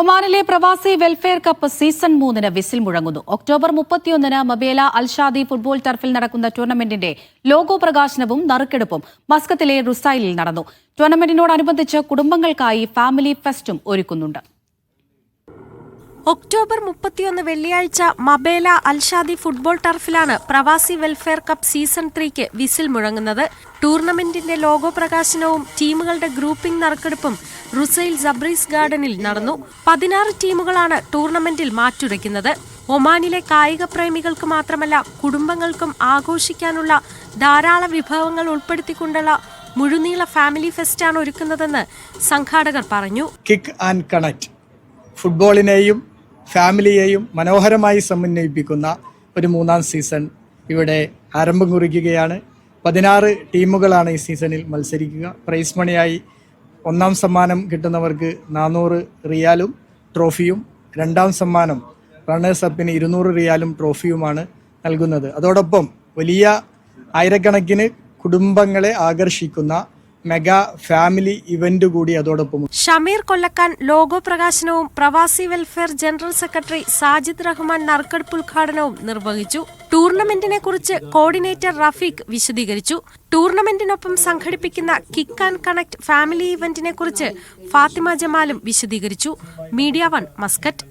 ഒമാനിലെ പ്രവാസി welfare cup season മൂന്നിന് വിസിൽ മുഴങ്ങുന്നു. ഒക്ടോബർ മുപ്പത്തിയൊന്നിന് മബേല അൽഷാദി ഫുട്ബോൾ ടർഫിൽ നടക്കുന്ന ടൂർണമെന്റിന്റെ ലോഗോ പ്രകാശനവും നറുക്കെടുപ്പും മസ്കത്തിലെ റുസൈലിൽ നടന്നു. ടൂർണമെന്റിനോടനുബന്ധിച്ച് കുടുംബങ്ങൾക്കായി ഫാമിലി ഫെസ്റ്റും ഒരുക്കുന്നുണ്ട്. ഒക്ടോബർ മുപ്പത്തിയൊന്ന് വെള്ളിയാഴ്ച മബേല അൽഷാദി ഫുട്ബോൾ ടർഫിലാണ് പ്രവാസി വെൽഫെയർ കപ്പ് സീസൺ ത്രീക്ക് വിസിൽ മുഴങ്ങുന്നത്. ടൂർണമെന്റിന്റെ ലോഗോ പ്രകാശനവും ടീമുകളുടെ ഗ്രൂപ്പിംഗ് നറുക്കെടുപ്പും റുസൈൽ സബ്രീസ് ഗാർഡനിൽ നടന്നു. പതിനാറ് ടീമുകളാണ് ടൂർണമെന്റിൽ മാറ്റുരയ്ക്കുന്നത്. ഒമാനിലെ കായിക പ്രേമികൾക്ക് മാത്രമല്ല കുടുംബങ്ങൾക്കും ആഘോഷിക്കാനുള്ള ധാരാളം വിഭവങ്ങൾ ഉൾപ്പെടുത്തിക്കൊണ്ടുള്ള മുഴുനീള ഫാമിലി ഫെസ്റ്റാണ് ഒരുക്കുന്നതെന്ന് സംഘാടകർ പറഞ്ഞു. കിക്ക് ആൻഡ് കണക്ട് ഫുട്ബോളിനെയും ഫാമിലിയെയും മനോഹരമായി സമന്വയിപ്പിക്കുന്ന ഒരു മൂന്നാം സീസൺ ഇവിടെ ആരംഭം കുറിക്കുകയാണ്. പതിനാറ് ടീമുകളാണ് ഈ സീസണിൽ മത്സരിക്കുക. പ്രൈസ് മണിയായി ഒന്നാം സമ്മാനം കിട്ടുന്നവർക്ക് നാനൂറ് റിയാലും ട്രോഫിയും രണ്ടാം സമ്മാനം റണ്ണേഴ്സ് അപ്പിന് ഇരുന്നൂറ് റിയാലും ട്രോഫിയുമാണ് നൽകുന്നത്. അതോടൊപ്പം വലിയ ആയിരക്കണക്കിന് കുടുംബങ്ങളെ ആകർഷിക്കുന്ന മെഗാ ഫാമിലി ഇവന്റ് കൂടി അതോടൊപ്പം ഷമീർ കൊല്ലക്കാൻ ലോഗോ പ്രകാശനവും പ്രവാസി welfare general secretary Sajid Rahman നറുക്കെടുപ്പ് ഉദ്ഘാടനവും നിർവഹിച്ചു. ടൂർണമെന്റിനെ കുറിച്ച് കോർഡിനേറ്റർ റഫീഖ് വിശദീകരിച്ചു. ടൂർണമെന്റിനൊപ്പം സംഘടിപ്പിക്കുന്ന കിക്ക് ആൻഡ് കണക്ട് ഫാമിലി ഇവന്റിനെ കുറിച്ച് ഫാത്തിമ ജമാലും വിശദീകരിച്ചു. Media one Muscat.